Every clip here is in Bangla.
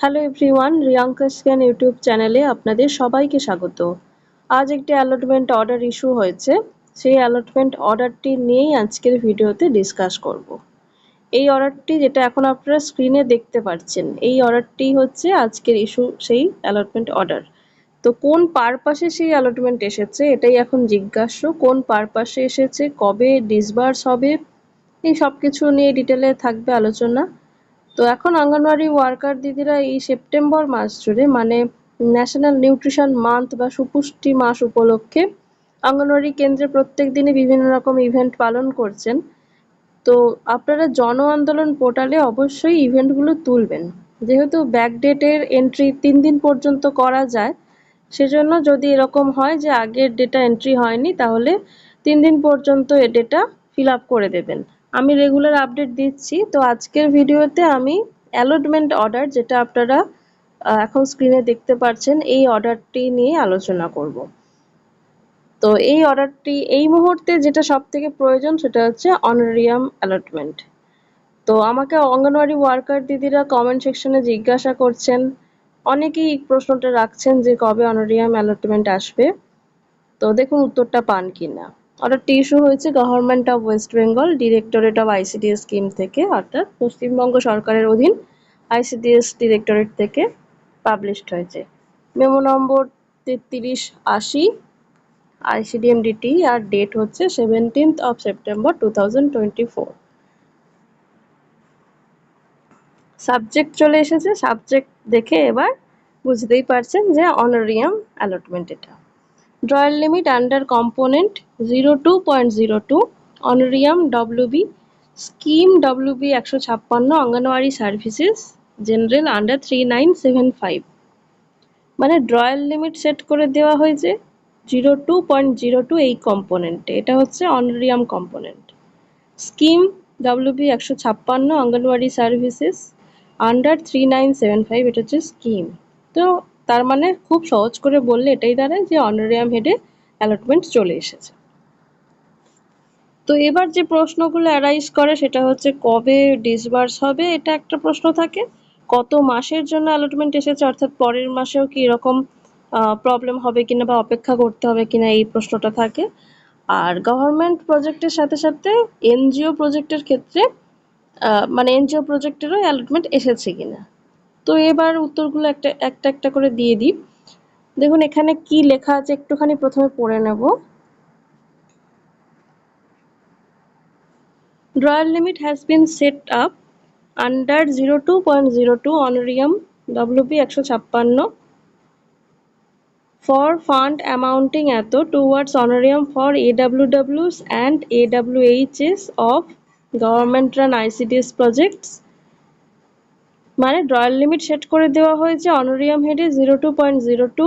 Hello everyone Riyanka scan YouTube চ্যানেলে আপনাদের সবাইকে স্বাগত। আজ একটি অ্যালটমেন্ট অর্ডার ইস্যু হয়েছে। সেই অ্যালটমেন্ট অর্ডারটি নিয়েই আজকের ভিডিওতে ডিসকাস করব। এই অর্ডারটি যেটা এখন আপনারা স্ক্রিনে দেখতে পাচ্ছেন, এই অর্ডারটি হচ্ছে আজকের ইস্যু সেই অ্যালটমেন্ট অর্ডার তো কোন পারপাসে সেই অ্যালটমেন্ট এসেছে, এটাই এখন জিজ্ঞাস্য। কোন পারপাসে এসেছে, কবে ডিসবার্স হবে, এই সব কিছু নিয়ে ডিটেলে থাকবে আলোচনা। তো এখন অঙ্গনওয়াড়ি ওয়ার্কার দিদিরা এই সেপ্টেম্বর মাস জুড়ে মানে ন্যাশনাল নিউট্রিশন মান্থ বা সুপুষ্টি মাস উপলক্ষে অঙ্গনওয়াড়ি কেন্দ্রে প্রত্যেক দিনে বিভিন্ন রকম ইভেন্ট পালন করছেন। তো আপনারা জন আন্দোলন পোর্টালে অবশ্যই ইভেন্টগুলো তুলবেন। যেহেতু ব্যাকডেটের এন্ট্রি তিন দিন পর্যন্ত করা যায়, সেজন্য যদি এরকম হয় যে আগের ডেটা এন্ট্রি হয়নি, তাহলে তিন দিন পর্যন্ত এ ডেটা ফিল আপ করে দেবেন। আমি রেগুলার আপডেট দিচ্ছি। তো আজকের ভিডিওতে আমি অ্যালটমেন্ট অর্ডার যেটা আপনারা এখন স্ক্রিনে দেখতে পাচ্ছেন, এই অর্ডারটি নিয়ে আলোচনা করব। তো এই অর্ডারটি এই মুহূর্তে যেটা সব থেকে প্রয়োজন সেটা হচ্ছে অনারিয়াম অ্যালটমেন্ট তো আমাকে অঙ্গনওয়াড়ি ওয়ার্কার দিদিরা কমেন্ট সেকশনে জিজ্ঞাসা করছেন। অনেকেই প্রশ্নটা রাখছেন যে কবে অনারিয়াম অ্যালটমেন্ট আসবে। তো দেখুন উত্তরটা পান কিনা। অর্ডারটি ইস্যু হয়েছে government of West Bengal directorate of ICDS scheme থেকে, অর্থাৎ পশ্চিমবঙ্গ সরকারের অধীন আইসিডিএস ডিরেক্টরেট থেকে পাবলিশড হয়েছে। মেমো নম্বর তেত্রিশ আশি আইসিডিএমডিটি আর ডেট হচ্ছে seventeenth of September two thousand twenty four subject চলে এসেছে। সাবজেক্ট দেখে এবার বুঝতেই পারছেন যে অনারিয়াম অ্যালটমেন্ট এটা। Drawer limit under component zero two point zero two honorarium WB scheme WB একশো ছাপ্পান্ন anganwadi services general under three nine seven five মানে ড্রয়ার লিমিট সেট করে দেওয়া হয়েছে zero two point zero two এই কম্পোনেন্টে এটা হচ্ছে অনারিয়াম কম্পোনেন্ট স্কিম ডব্লিউবি একশো ছাপ্পান্ন anganwadi services under three nine seven five এটা হচ্ছে স্কিম তো তার মানে খুব সহজ করে বললে এটাই দাঁড়ায় যে অনারিয়াম হেডে অ্যালটমেন্ট চলে এসেছে। তো এবার যে প্রশ্নগুলো অ্যারাইজ করে সেটা হচ্ছে কবে ডিসবার্স হবে, এটা একটা প্রশ্ন থাকে। কত মাসের জন্য অ্যালটমেন্ট এসেছে, অর্থাৎ পরের মাসেও কি এরকম প্রবলেম হবে কিনা বা অপেক্ষা করতে হবে কিনা এই প্রশ্নটা থাকে। আর গভর্নমেন্ট প্রজেক্টের সাথে সাথে এনজিও প্রজেক্টের ক্ষেত্রে মানে এনজিও প্রজেক্টেরও অ্যালটমেন্ট এসেছে কিনা। তো এবার উত্তরগুলো একটা একটা একটা করে দিয়ে দিই। দেখুন, এখানে কি লেখা আছে একটুখানি প্রথমে পড়ে নেব। Drawer limit has been set up under zero two point zero two honorarium WP একশো ছাপ্পান্ন for fund amounting এত towards honorarium for AWWs and AWHs of government run ICDS projects মানে ড্রয়ার লিমিট সেট করে দেওয়া হয়েছে অনারিয়াম হেডে zero two point zero two,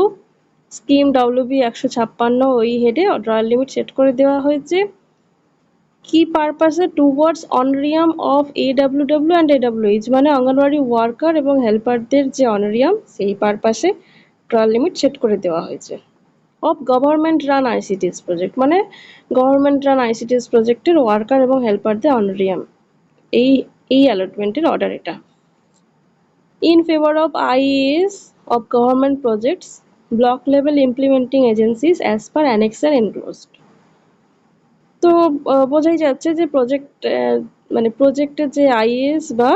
scheme WB একশো ছাপ্পান্ন, ওই হেডে ড্রয়ার লিমিট সেট করে দেওয়া হয়েছে। কি পারপাসে towards honorarium of AWW and AWH মানে অঙ্গনওয়াড়ি ওয়ার্কার এবং হেল্পারদের যে অনারিয়াম, সেই পারপাসে ট্রায়াল লিমিট সেট করে দেওয়া হয়েছে। Of government run ICTS project মানে গভর্নমেন্ট রান আইসিটিএস প্রজেক্টের ওয়ার্কার এবং হেল্পারদের অনারিয়াম। এই এই অ্যালটমেন্টের অর্ডার এটা। In favour of IAS of government projects block level implementing agencies as per annexure enclosed তো বোঝাই যাচ্ছে যে প্রজেক্ট মানে প্রজেক্টের যে আইএএস বা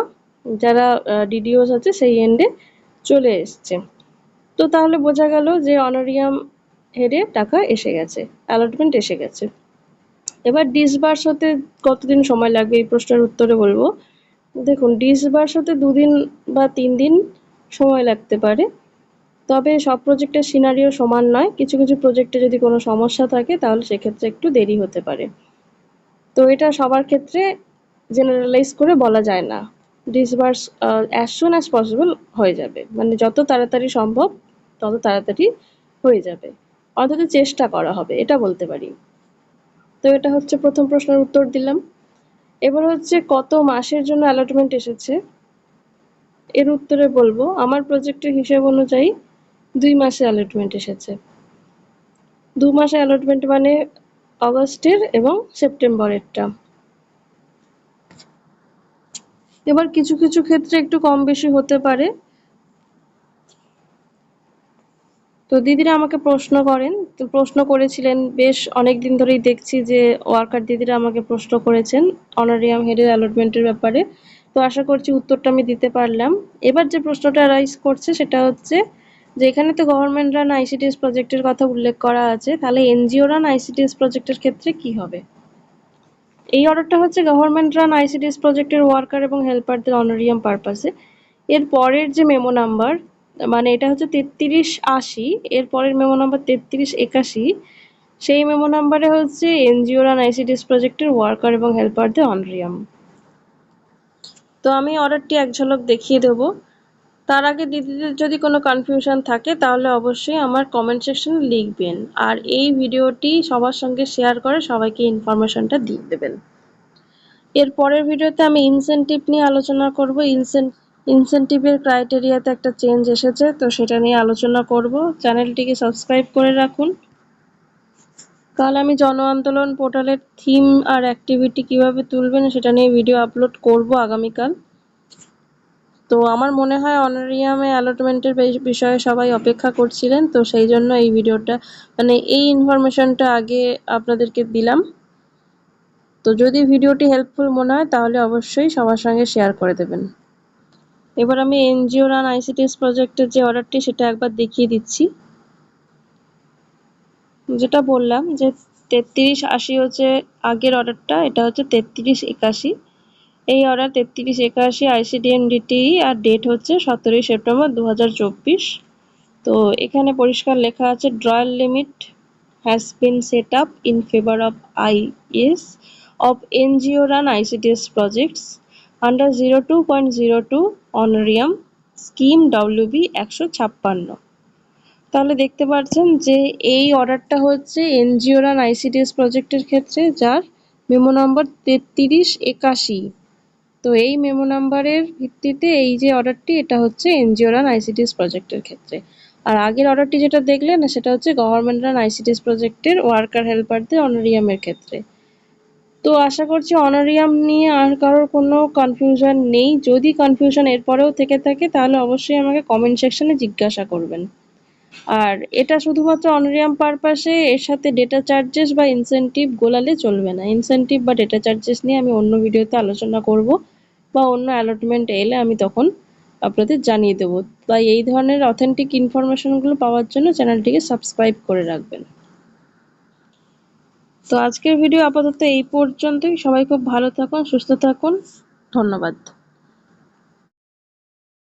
যারা ডিডিওস আছে সেই এন্ডে চলে এসছে। তো তাহলে বোঝা গেল যে অনারিয়াম হেডে টাকা এসে গেছে অ্যালটমেন্ট এসে গেছে। এবার ডিসবার্স হতে কতদিন সময় লাগবে এই প্রশ্নের উত্তরে বলব। দেখুন ডিসবার্স হতে দুদিন বা তিন দিন সময় লাগতে পারে। তবে সব প্রজেক্টের সিনারিও সমান নয়। কিছু কিছু প্রজেক্টে যদি কোনো সমস্যা থাকে, তাহলে সেক্ষেত্রে একটু দেরি হতে পারে। তো এটা সবার ক্ষেত্রে জেনারেলাইজ করে বলা যায় না। Disburse as soon as possible হয়ে যাবে। মানে যত তাড়াতাড়ি সম্ভব তত তাড়াতাড়ি হয়ে যাবে। অন্তত চেষ্টা করা হবে, এটা বলতে পারি। তো এটা হচ্ছে প্রথম প্রশ্নের উত্তর দিলাম। এবার হচ্ছে কত মাসের জন্য অ্যালটমেন্ট এসেছে? এর উত্তরে বলব, আমার প্রজেক্টের হিসাব অনুযায়ী দুই মাসে অ্যালটমেন্ট এসেছে। দু মাসে অ্যালটমেন্ট মানে অগস্টের এবং সেপ্টেম্বরেরটা। এবার কিছু কিছু ক্ষেত্রে একটু কম বেশি হতে পারে। তো দিদিরা আমাকে প্রশ্ন করেন। তো প্রশ্ন করেছিলেন, বেশ অনেক দিন ধরেই দেখছি যে ওয়ার্কার দিদিরা আমাকে প্রশ্ন করেছেন অনারিয়াম হেডের অ্যালটমেন্টের ব্যাপারে। তো আশা করছি উত্তরটা আমি দিতে পারলাম। এবার যে প্রশ্নটা রাইজ করছে সেটা হচ্ছে যে, এখানে তো গভর্নমেন্ট রান আইসিডিএস প্রজেক্টের কথা উল্লেখ করা আছে, তাহলে এনজিও রান আইসিডিএস প্রজেক্টের ক্ষেত্রে কি হবে? এই অর্ডারটা হচ্ছে গভর্নমেন্ট রান আইসিডিএস প্রজেক্টের ওয়ার্কার এবং হেল্পারদের অনারিয়াম পারপাসে এর পরের যে মেমো নাম্বার মানে এটা হচ্ছে তেত্রিশ আশি এর পরের মেমো নাম্বার তেত্রিশ একাশি। সেই মেমো নাম্বারে হচ্ছে এনজিও রান আইসিডিএস প্রজেক্টের ওয়ার্কার এবং হেল্পারদের অনরিয়াম। তো আমি অর্ডারটি এক ঝলক দেখিয়ে দেবো। তার আগে দিদিদের যদি কোনো কনফিউশন থাকে, তাহলে অবশ্যই আমার কমেন্ট সেকশনে লিখবেন। আর এই ভিডিওটি সবার সঙ্গে শেয়ার করে সবাইকে ইনফরমেশনটা দিয়ে দেবেন। এর পরের ভিডিওতে আমি ইনসেনটিভ নিয়ে আলোচনা করব। ইনসেন ইনসেনটিভের ক্রাইটেরিয়াতে একটা চেঞ্জ এসেছে, তো সেটা নিয়ে আলোচনা করব। চ্যানেলটিকে সাবস্ক্রাইব করে রাখুন। কাল আমি জন আন্দোলন পোর্টালের থিম আর অ্যাক্টিভিটি কীভাবে তুলবেন সেটা নিয়ে ভিডিও আপলোড করব আগামীকাল। তো আমার মনে হয় অনারিয়ামে অ্যালটমেন্টের বিষয়ে সবাই অপেক্ষা করছিলেন, তো সেই জন্য এই ভিডিওটা মানে এই ইনফরমেশনটা আগে আপনাদেরকে দিলাম। তো যদি ভিডিওটি হেল্পফুল মনে হয়, তাহলে অবশ্যই সবার সঙ্গে শেয়ার করে দেবেন। এবার আমি এনজিও রান আইসিটিএস প্রজেক্টের যে অর্ডারটি সেটা একবার দেখিয়ে দিচ্ছি। যেটা বললাম যে তেত্রিশ আশি হচ্ছে আগের অর্ডারটা, এটা হচ্ছে তেত্রিশ একাশি। এই অর্ডার তেত্রিশ একাশি আইসিডিএমডিটি আর ডেট হচ্ছে সতেরোই সেপ্টেম্বর দু হাজার চব্বিশ। তো এখানে পরিষ্কার লেখা আছে drawal limit has been set up in favour of IS of NGO run ICDS projects under zero two point zero two honorarium scheme WB একশো ছাপ্পান্ন। তাহলে দেখতে পাচ্ছেন যে এই অর্ডারটা হচ্ছে এনজিও রান আইসিডিএস প্রজেক্টের ক্ষেত্রে, যার মেমো নম্বর তেত্রিশ একাশি। তো এই মেমো নাম্বারের ভিত্তিতে এই যে অর্ডারটি এটা হচ্ছে এনজিও রান আইসিডিএস প্রজেক্টের ক্ষেত্রে। আর আগের অর্ডারটি যেটা দেখলেন, সেটা হচ্ছে গভর্নমেন্ট রান আইসিডিএস প্রজেক্টের ওয়ার্কার হেল্পারদের অনারিয়ামের ক্ষেত্রে। তো আশা করছি অনারিয়াম নিয়ে আর কারোর কোনো কনফিউশন নেই। যদি কনফিউশন এরপরেও থেকে থাকে, তাহলে অবশ্যই আমাকে কমেন্ট সেকশনে জিজ্ঞাসা করবেন। আর এটা শুধুমাত্র অনারিয়াম পারপাসে এর সাথে ডেটা চার্জেস বা ইনসেনটিভ গোলালে চলবে না। ইনসেনটিভ বা ডেটা চার্জেস নিয়ে আমি অন্য ভিডিওতে আলোচনা করব বা অন্য অ্যালটমেন্ট এলে আমি তখন আপনাদের জানিয়ে দেবো। তাই এই ধরনের অথেন্টিক ইনফরমেশনগুলো পাওয়ার জন্য চ্যানেলটিকে সাবস্ক্রাইব করে রাখবেন। তো আজকের ভিডিও আপাতত এই পর্যন্তই। সবাই খুব ভালো থাকুন সুস্থ থাকুন। ধন্যবাদ।